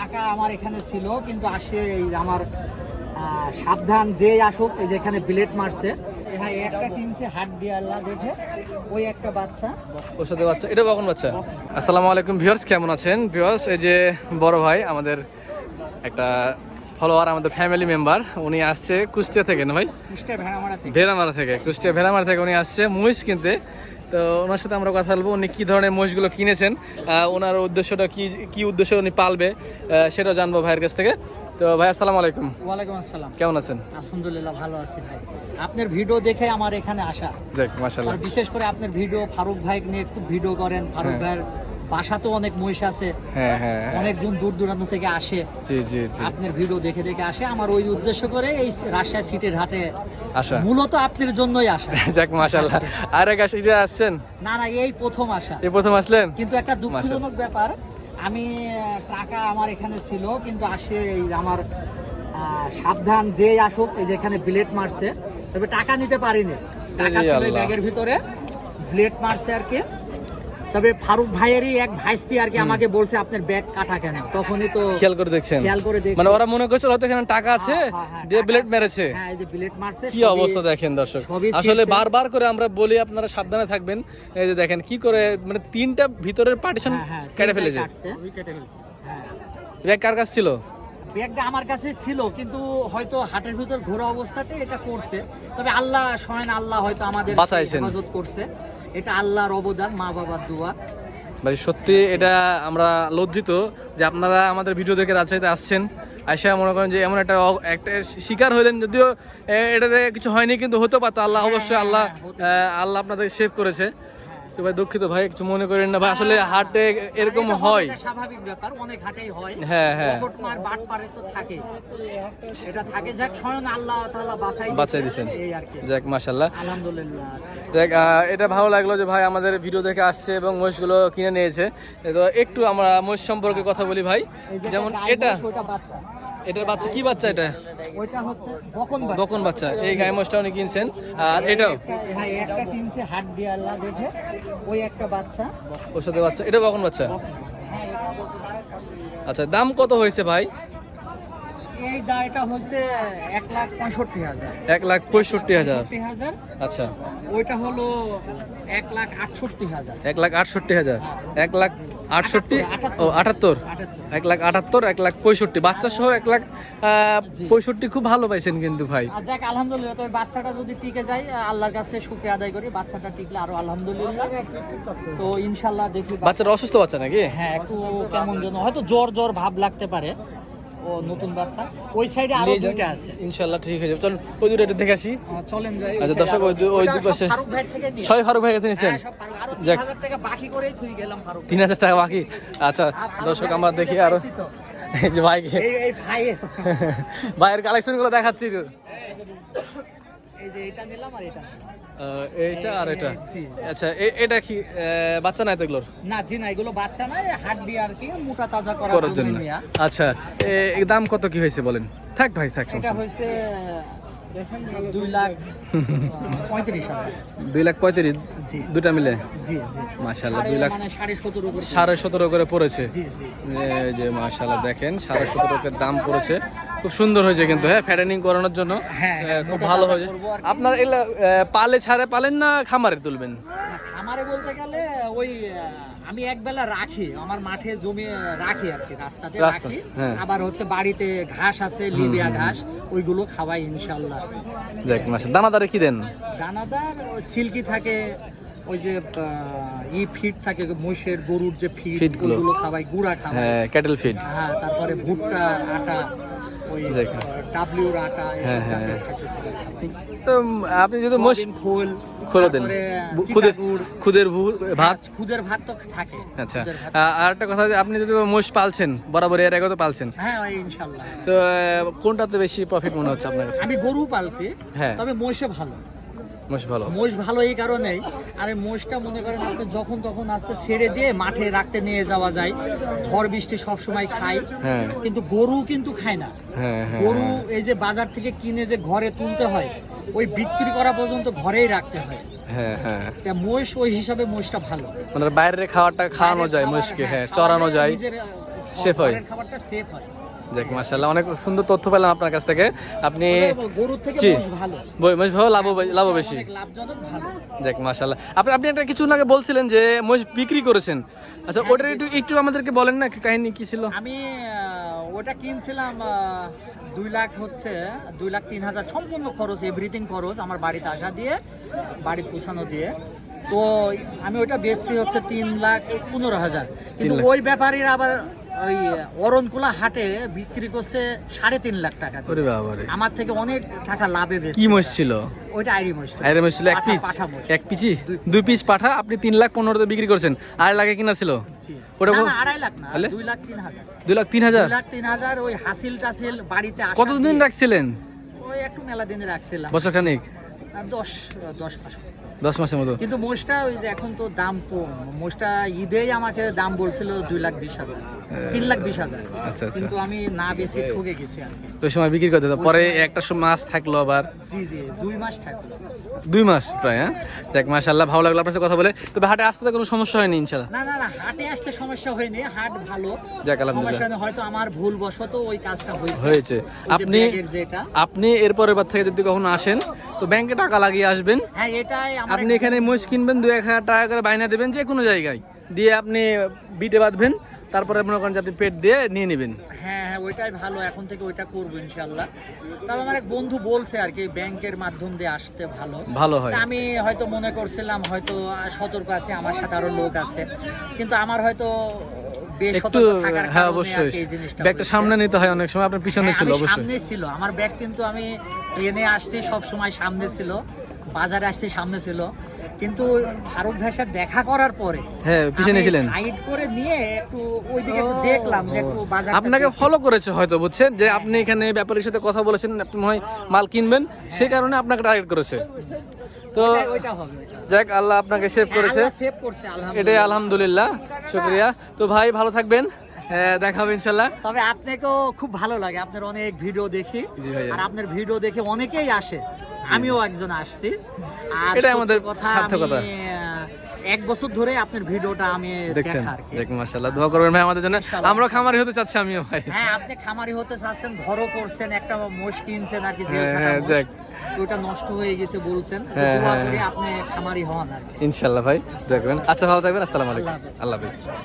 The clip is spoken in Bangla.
টাকা আমার এখানে ছিল কিন্তু আসে এই আমার সাবধান যে আসুক এই যে এখানে বিলেট মারছে। হ্যাঁ একটা কিনছে হাট দিয়ে আল্লাহ দেখে ওই একটা বাচ্চা। ওর সাথে বাচ্চা এটা কখন বাচ্চা? আসসালামু আলাইকুম ভিউয়ার্স কেমন আছেন? ভিউয়ার্স এই যে বড় ভাই আমাদের একটা ফলোয়ার আমাদের ফ্যামিলি মেম্বার উনি আসছে কুষ্টিয়া থেকে না ভাই? ভেড়ামারা থেকে। ভেড়ামারা থেকে কুষ্টিয়া ভেড়ামারা থেকে উনি আসছে মহিষ কিনতে। তো ওনার সাথে আমরা কথা বলব। উনি কি ধরনের মহিষগুলো কিনেছেন ওনার উদ্দেশ্যটা কি কি উদ্দেশ্যে উনি পালবে সেটা জানব ভাইয়ের কাছ থেকে। তো ভাই আসসালামু আলাইকুম। ওয়ালাইকুম আসসালাম। কেমন আছেন? আলহামদুলিল্লাহ ভালো আছি ভাই। আপনার ভিডিও দেখে আমার এখানে আসা। যাক মাশাআল্লাহ। বিশেষ করে আপনার ভিডিও ফারুক ভাই নিয়ে খুব ভিডিও করেন। ফারুক হ্যাঁ। ভাইয়ের বাসাতেও অনেক মহিষ আছে। হ্যাঁ হ্যাঁ হ্যাঁ। অনেকজন দূর দূরান্ত থেকে আসে। জি জি জি। আপনার ভিডিও দেখে দেখে আসে। আমার ওই উদ্দেশ্য করে এই রাজশাহী সিটির হাটে আশা মূলত আপনার জন্যই আসা। যাক মাশাল্লাহ আর এক আসে আসছেন? না না এই প্রথম আসা। এই প্রথম আসলেন? কিন্তু একটা দুঃখজনক ব্যাপার আমি টাকা আমার এখানে ছিল কিন্তু আসে এই আমার সাবধান যে আসুক এই যে এখানে ব্লেড মারছে। তবে টাকা নিতে পারিনি। টাকা ছিল ব্যাগের ভিতরে। ব্লেড মারছে আর কি। তবে ফারুক ভাইয়েরই এক ভাইস্তি আর কি আমাকে বলছে আপনার ব্যাগ কাটা কেন? তখনই তো খেয়াল করে দেখছেন। খেয়াল করে দেখছি। মানে ওরা মনে করছিল হয়তো এখানে টাকা আছে হ্যাঁ, হ্যাঁ, হ্যাঁ, দিয়ে ব্লেড মেরেছে। হ্যাঁ এই যে ব্লেড মারছে কি অবস্থা দেখেন দর্শক। আসলে বারবার করে আমরা বলি আপনারা সাবধানে থাকবেন। এই যে দেখেন কি করে মানে তিনটা ভিতরের পার্টিশন কেটে ফেলেছে। হ্যাঁ। ব্যাগ কার কাছ ছিল? ব্যাগটা আমার কাছে ছিল কিন্তু হয়তো হাটের ভিতর ঘোরা অবস্থাতে এটা করছে। তবে আল্লাহ স্বয়ং আল্লাহ হয়তো আমাদের হেফাজত করছে। এটা আল্লাহর অবদান মা বাবার দোয়া। ভাই সত্যি এটা আমরা লজ্জিত যে আপনারা আমাদের ভিডিও দেখে রাজশাহীতে আসছেন। আইসা মনে করেন যে এমন একটা একটা শিকার হইলেন যদিও এটাতে কিছু হয়নি কিন্তু হতে পারতো। আল্লাহ অবশ্যই আল্লাহ হ্যাঁ, আল্লাহ আপনাদের সেভ করেছে। তো ভাই দুঃখিত ভাই কিছু মনে করেন না ভাই আসলে হাটে এরকম হয়। স্বাভাবিক ব্যাপার অনেক হাটেই হয়। হ্যাঁ, হ্যাঁ। পকেটমার বাটপারে তো থাকে। এটা থাকে যাক স্বয়ং আল্লাহ তাআলা বাঁচাই বাঁচাই কি। যাক মাশাল্লাহ আলহামদুলিল্লাহ। দেখ এটা ভালো লাগল যে ভাই আমাদের ভিডিও দেখে আসছে এবং মহিষগুলো কিনে নিয়েছে। তো একটু আমরা মহিষ সম্পর্কে কথা বলি ভাই। যেমন এটা বাচ্চা। এটার বাচ্চা কি বাচ্চা এটা? ওইটা হচ্ছে বকন বাচ্চা। বকন বাচ্চা। এই গায়ে মহিষটা উনি কিনছেন। আর এটাও? হ্যাঁ একটা কিনছে হাট দেখে। ওই একটা বাচ্চা। ওর সাথে বাচ্চা। এটা বকন বাচ্চা? হ্যাঁ এটা বকন। বাচ্চা। আচ্ছা দাম কত হয়েছে ভাই? এই দায়টা হচ্ছে এক লাখ পঁয়ষট্টি হাজার। এক লাখ পঁয়ষট্টি হাজার। আচ্ছা। ওইটা হলো এক লাখ আটষট্টি হাজার। এক লাখ আটষট্টি হাজার। এক লাখ আটষট্টি? ও আটাত্তর। এক লাখ আটাত্তর এক লাখ পঁয়ষট্টি। বাচ্চা সহ এক লাখ পঁয়ষট্টি খুব ভালো পাইছেন কিন্তু ভাই। যাক আলহামদুলিল্লাহ। তবে বাচ্চাটা যদি টিকে যায় আল্লাহর কাছে শুক্রিয়া আদায় করি। বাচ্চাটা টিকলে আরও আলহামদুলিল্লাহ। তো ইনশাল্লাহ দেখি বাচ্চাটা অসুস্থ বাচ্চা নাকি? হ্যাঁ একটু কেমন যেন হয়তো জ্বর জ্বর ভাব লাগতে পারে। ও নতুন বাচ্চা। ওই সাইডে আরও দুইটা আছে। ইনশাল্লাহ ঠিক হয়ে যাবে। চল ওই দুটো একটু দেখে আসি। চলেন যাই। আচ্ছা, দর্শক, ওই ওই দুই পাশে- ফারুক ভাই থেকে নিয়ে ছয় ফারুক ভাই কাছে নিছেন হ্যাঁ, আরও 3000 টাকা বাকি করেই থই গেলাম ফারুক তিন হাজার টাকা বাকি। আচ্ছা দর্শক আমরা দেখি আরও। এই যে ভাইকে। এই ভাই ভাইয়ের। কালেকশনগুলো দেখাচ্ছি এই যে এটা নিলাম আর এটা। এইটা আর এটা? আচ্ছা এটা কি বাচ্চা নাই তো এগুলোর? না জি না এগুলো বাচ্চা নয় হাট আর কি মোটা তাজা করার করার জন্য। জন্য আচ্ছা এ- দাম কত কি হয়েছে বলেন? থাক ভাই থাক এটা হয়েছে দেখেন দুই লাখ পঁয়ত্রিশ দুটা মিলে? দুই লাখ মানে সাড়ে সতেরো করে পড়েছে। যে দেখেন সাড়ে সতেরো করে দাম পড়েছে। খুব সুন্দর হয়েছে কিন্তু হ্যাঁ ফ্যাটেনিং করানোর জন্য হ্যাঁ, হ্যাঁ, খুব ভালো হয়েছে। আপনার আহ, পালে ছাড়ে পালেন না খামারে তুলবেন? খামারে বলতে গেলে ওই আমি একবেলা রাখি আমার মাঠে জমি রাখি আর কি রাস্তাতে রাখি। হ্যাঁ। আবার হচ্ছে বাড়িতে ঘাস আছে লিবিয়া ঘাস ওইগুলো খাওয়াই ইনশাল্লাহ। দেখ মাসে দানাদারে কি দেন? দানাদার সিল্কি থাকে ওই যে ই ফিড থাকে মহিষের গরুর যে ফিড ওইগুলো খাওয়াই গুঁড়া খাওয়াই। হ্যাঁ ক্যাটেল ফিড। হ্যাঁ তারপরে ভুট্টা আটা। হ্যাঁ, হ্যাঁ। তো আপনি যেহেতু খোল খোলো দেন। খুদের খুদের ভাত? খুদের ভাত তো থাকে। আচ্ছা। আর একটা কথা আপনি যদি মোষ পালছেন বরাবর এর আগে তো পালছেন। হ্যাঁ ইনশাআল্লাহ তো কোনটাতে বেশি প্রফিট মনে হচ্ছে আপনার কাছে? আমি গরু পালছি হ্যাঁ। তবে মোষে ভালো। মোষ ভালো। মোষ ভালো এই কারণেই। আরে মোষটা মনে করেন আপনি যখন তখন আছে ছেড়ে দিয়ে মাঠে রাখতে নিয়ে যাওয়া যায়। ঝড় বৃষ্টি সব সময় খায়। হ্যাঁ। কিন্তু গরু কিন্তু খায় না। হ্যাঁ হ্যাঁ গরু এই যে বাজার থেকে কিনে যে ঘরে তুলতে হয় ওই বিক্রি করা পর্যন্ত ঘরেই রাখতে হয়। হ্যাঁ হ্যাঁ। মোষ ওই হিসাবে মোষটা ভালো। মানে বাইরে খাওয়াটা খাওয়ানো যায় মোষকে হ্যাঁ চড়ানো যায় সেফ হয়? খাবারটা সেফ হয়। যাক মাশাআল্লাহ অনেক সুন্দর তথ্য পেলাম আপনার কাছ থেকে। আপনি জি। মহিষ ভালো। লাভ লাভ বেশি। যাক আপনি আপনি একটা কিছু আগে বলছিলেন যে মহিষ বিক্রি করেছেন। আচ্ছা ওটার একটু একটু আমাদেরকে বলেন না কাহিনী কি ছিল? আমি ওটা কিনছিলাম দুই লাখ হচ্ছে দুই লাখ তিন হাজার সম্পূর্ণ খরচ এভরিথিং খরচ আমার বাড়িতে আসা দিয়ে বাড়ি পৌঁছানো দিয়ে। তো আমি ওইটা বেচছি হচ্ছে তিন লাখ পনেরো হাজার। কিন্তু ওই ব্যাপারীর আবার ওই অরণকুলা হাটে বিক্রি করছে সাড়ে তিন লাখ টাকা। ওরে বাবা আমার থেকে অনেক টাকা লাভে বেশি কি ছিল? ওইটা আইরি মহিষ ছিল। আইরে ছিল এক পিস এক পিচি। দুই পিস পাঠা আপনি তিন লাখ পনেরোতে বিক্রি করছেন। আর লাগে কিনা ছিল? ওটা আড়াই লাখ না দুই লাখ তিন হাজার। দুই লাখ তিন হাজার? লাখ তিন হাজার ওই হাসিল টাসিল বাড়িতে কতদিন রাখছিলেন? ওই একটু মেলা দিনে রাখছিলাম। দশ দশ মাস। দশ মাসের মতো? কিন্তু মোষটা ওই যে এখন তো দাম কম। মোষটা ঈদেই আমাকে দাম বলছিল দুই লাখ বিশ হাজার। তিন লাখ বিশ হাজার। আচ্ছা আচ্ছা। কিন্তু আমি না বেশি ঠকে গেছি আর ওই সময় বিক্রি পরে একটা মাস থাকল আবার। জি জি দুই মাস থাকল। দুই মাস প্রায় হ্যাঁ? যাক ভালো লাগল আপনার সাথে কথা বলে। তবে হাটে আসতে কোনো সমস্যা হয়নি না না না হাটে আসতে সমস্যা হয়নি। হাট ভালো। যাক, আলহামদুলিল্লাহ। হয়তো আমার ভুল বশত ওই কাজটা হয়েছে। হয়েছে। আপনি আপনি এরপরের বার থেকে যদি কখনো আসেন তো ব্যাংকে টাকা লাগিয়ে আসবেন? হ্যাঁ আপনি এখানে মোষ কিনবেন দু এক হাজার টাকা করে বাইনা দেবেন যে কোনো জায়গায়। দিয়ে আপনি বিটে বাঁধবেন তারপরে মনে করেন যে আপনি পেট দিয়ে নিয়ে নেবেন। হ্যাঁ হ্যাঁ ওইটাই ভালো এখন থেকে ওইটা করব ইনশাল্লাহ তবে আমার এক বন্ধু বলছে আর কি ব্যাংকের মাধ্যম দিয়ে আসতে ভালো। ভালো হয়। আমি হয়তো মনে করছিলাম হয়তো সতর্ক আছে আমার সাথে আরও লোক আছে। কিন্তু আমার হয়তো একটু হ্যাঁ অবশ্যই। ব্যাগটা সামনে নিতে হয় অনেক সময়। আপনার পিছনে হ্যাঁ, ছিল অবশ্যই। সামনে ছিল। আমার ব্যাগ কিন্তু আমি ট্রেনে আসছি সব সময় সামনে ছিল। বাজারে আসছি সামনে ছিল। কিন্তু ফারুক ভাইয়ের সাথে দেখা করার পরে হ্যাঁ পিছনে ছিলেন। সাইড করে নিয়ে একটু ওইদিকে একটু দেখলাম যে একটু বাজার আপনাকে ফলো করেছে হয়তো বুঝছেন? যে আপনি এখানে ব্যাপারীর সাথে কথা বলেছেন আপনি হয় মাল কিনবেন সেই কারণে আপনাকে টার্গেট করেছে। তো। যাক আল্লাহ আপনাকে সেভ করেছে। save করছে এটাই আলহামদুলিল্লাহ শুক্রিয়া। তো ভাই ভালো থাকবেন। হ্যাঁ, ইনশাল্লাহ। তবে আপনাকেও খুব ভালো লাগে আপনার অনেক ভিডিও দেখি। আর আপনার ভিডিও দেখে অনেকেই আসে। আমিও একজন আসছি। আর আমাদের কথা এক বছর ধরে আপনার ভিডিওটা আমি দেখছেন দেখা দেখ মাশাল্লাহ দোয়া করবেন ভাই আমাদের জন্য। ইনশাল্লাহ। খামারি হতে চাচ্ছি আমিও ভাই। হ্যাঁ আপনি খামারি হতে চাচ্ছেন ঘরও করছেন একটা মোষ কিনছেন আর কি হ্যাঁ, হ্যাঁ। ওটা নষ্ট হয়ে গেছে বলছেন। তো হ্যাঁ, হ্যাঁ, আপনি খামারি হন ইনশাল্লাহ ভাই। দেখবেন আচ্ছা ভালো থাকবেন। আসসালামু আলাইকুম। আল্লাহ আল্লাহ হাফিজ।